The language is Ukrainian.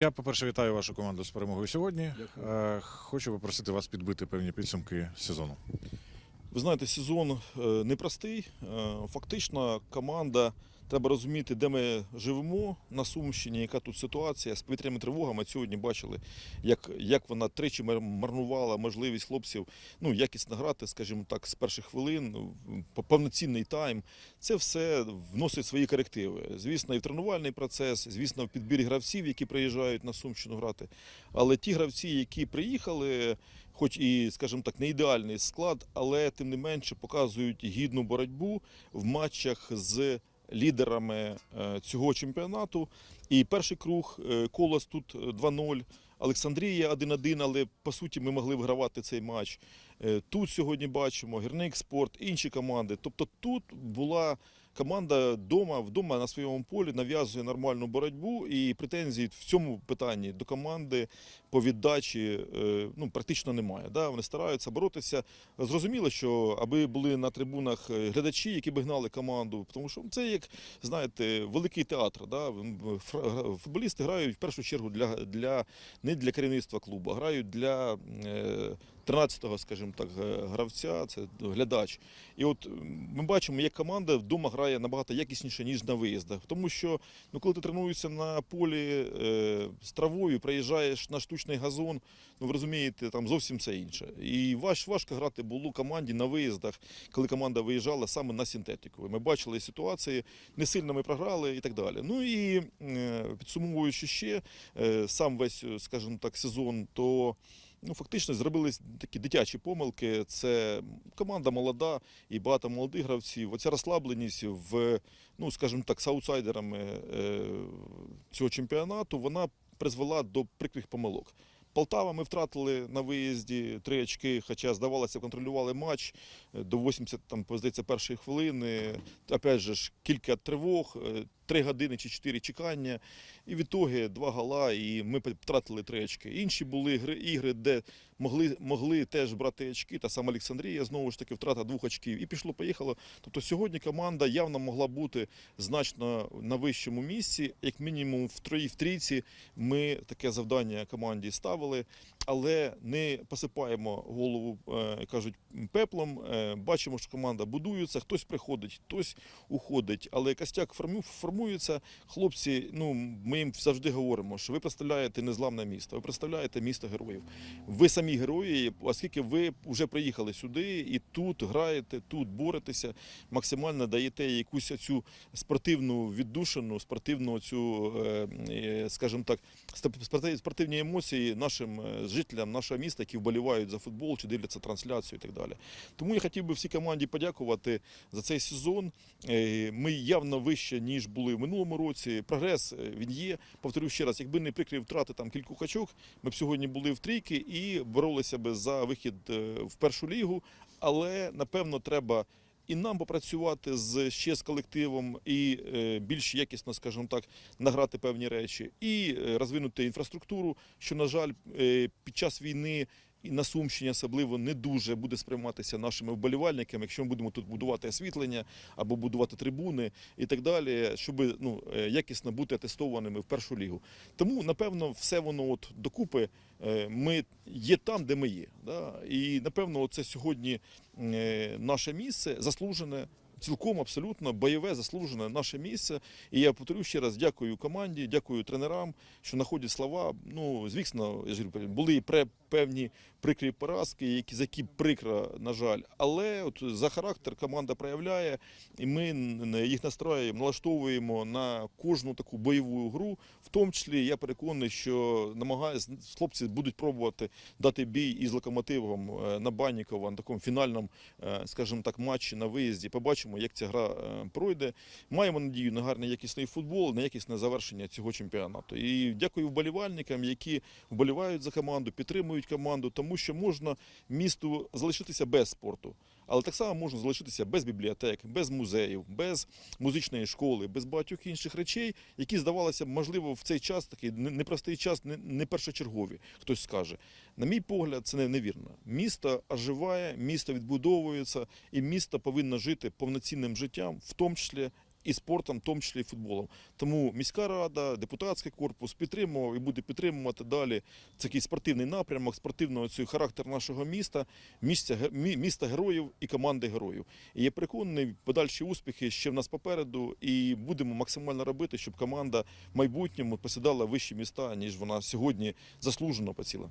Я, по-перше, вітаю вашу команду з перемогою сьогодні. Дякую. Е, Хочу попросити вас підбити певні підсумки сезону. Ви знаєте, сезон е, непростий. Е, Фактично, команда треба розуміти, де ми живемо на Сумщині, яка тут ситуація з повітряними тривогами. Сьогодні бачили, як, як вона тричі марнувала можливість хлопців ну, якісно грати, скажімо так, з перших хвилин, повноцінний тайм. Це все вносить свої корективи. Звісно, і в тренувальний процес, звісно, в підбір гравців, які приїжджають на Сумщину грати. Але ті гравці, які приїхали, хоч і, скажімо так, не ідеальний склад, але тим не менше показують гідну боротьбу в матчах з лідерами е, цього чемпіонату. І перший круг е, Колос тут е, 2-0. Олександрія 1-1, але по суті ми могли вигравати цей матч. Е, Тут сьогодні бачимо Гірник Спорт, інші команди. Тобто тут була команда вдома, вдома на своєму полі нав'язує нормальну боротьбу і претензій в цьому питанні до команди по віддачі е, ну, практично немає. Да? Вони стараються боротися. Зрозуміло, що аби були на трибунах е, глядачі, які би гнали команду, тому що це як знаєте, великий театр. Да? Футболісти грають в першу чергу для, для не для керівництва клубу, а грають для е, 13-го, скажімо так, гравця, це глядач. І от ми бачимо, як команда вдома грає набагато якісніше, ніж на виїздах. Тому що ну, коли ти тренуєшся на полі е, з травою, приїжджаєш на штучний газон, ну ви розумієте, там зовсім все інше. І важ, важко грати було команді на виїздах, коли команда виїжджала саме на синтетику. Ми бачили ситуації, не сильно ми програли і так далі. Ну і е, підсумовуючи ще е, сам весь, скажімо так, сезон, то. Ну, фактично зробили такі дитячі помилки. Це команда молода і багато молодих гравців. Оця розслабленість в, ну скажімо так, з аутсайдерами е, цього чемпіонату, вона призвела до прикрих помилок. Полтава ми втратили на виїзді три очки, хоча здавалося, контролювали матч е, до 80 там, здається, першої хвилини. Опять же кілька тривог, три години чи чотири чекання. І в ітогі два гола, і ми втратили три очки. Інші були гри, ігри, де могли, могли теж брати очки. Та сама Олександрія знову ж таки втрата двох очків. І пішло, поїхало. Тобто сьогодні команда явно могла бути значно на вищому місці. Як мінімум в трої в трійці ми таке завдання команді ставили, але не посипаємо голову, е, кажуть, пеплом. Е, Бачимо, що команда будується, хтось приходить, хтось уходить, але костяк форму- формується. Хлопці, ну ми їм завжди говоримо, що ви представляєте незламне місто, ви представляєте місто героїв. Ви самі герої, оскільки ви вже приїхали сюди і тут граєте, тут боретеся, максимально даєте якусь цю спортивну віддушину, спортивну цю, е, скажімо так, спортивні емоції нашим е, жителям нашого міста, які вболівають за футбол чи дивляться трансляцію і так далі. Тому я хотів би всій команді подякувати за цей сезон. Е, Ми явно вище, ніж були в минулому році. Прогрес е, він є. Повторю ще раз, якби не прикрі втрати там кількох очок, ми б сьогодні були в трійки і боролися би за вихід в першу лігу. Але напевно треба. І нам попрацювати з ще з колективом, і е, більш якісно, скажімо так, награти певні речі, і е, розвинути інфраструктуру, що, на жаль, е, під час війни і на Сумщині особливо не дуже буде сприйматися нашими вболівальниками, якщо ми будемо тут будувати освітлення або будувати трибуни і так далі, щоб ну, е, якісно бути атестованими в першу лігу. Тому, напевно, все воно от докупи. е, Ми є там, де ми є. Да? І напевно, це сьогодні е, наше місце заслужене. Цілком абсолютно бойове заслужене наше місце. І я повторю ще раз дякую команді, дякую тренерам, що знаходять слова. Ну, звісно, я ж говорю, були пре- певні прикрі поразки, які за які прикро, на жаль. Але от за характер команда проявляє, і ми їх настроюємо, налаштовуємо на кожну таку бойову гру. В тому числі я переконаний, що намагаюся хлопці будуть пробувати дати бій із локомотивом е, на Баннікова на такому фінальному, е, скажімо так, матчі на виїзді. Побачимо, як ця гра е, пройде. Маємо надію на гарний якісний футбол, на якісне завершення цього чемпіонату. І дякую вболівальникам, які вболівають за команду, підтримують команду, тому що можна місту залишитися без спорту. Але так само можна залишитися без бібліотек, без музеїв, без музичної школи, без багатьох інших речей, які здавалося б, можливо, в цей час такий непростий час, не, першочергові. Хтось скаже. На мій погляд, це не- невірно. Місто оживає, місто відбудовується, і місто повинно жити повноцінним життям, в тому числі і спортом, в тому числі і футболом. Тому міська рада, депутатський корпус підтримував і буде підтримувати далі такий спортивний напрямок, спортивного цей характер нашого міста, місця, міста героїв і команди героїв. І я переконаний, подальші успіхи ще в нас попереду, і будемо максимально робити, щоб команда в майбутньому посідала вищі міста, ніж вона сьогодні заслужено поціла.